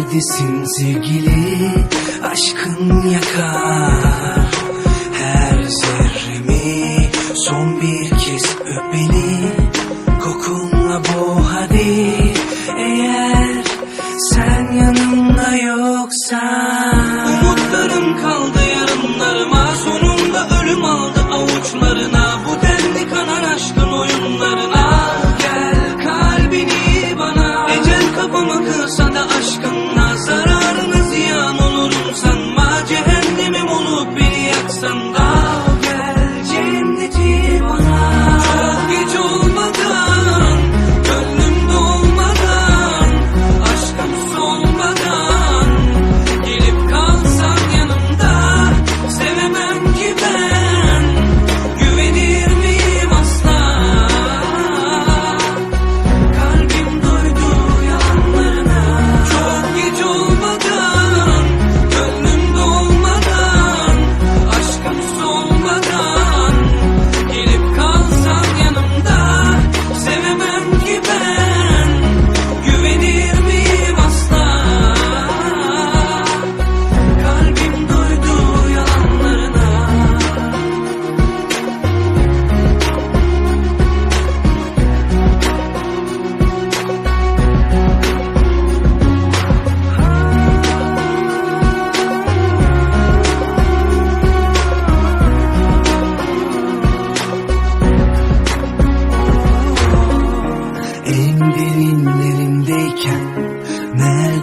neredesin sevgili? Aşkın yakar her zerremi. Son bir kez öp beni. Kokunla boğ hadi. Eğer sen yanımda yoksan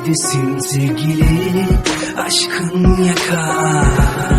neredesin sevgili aşkın yakar.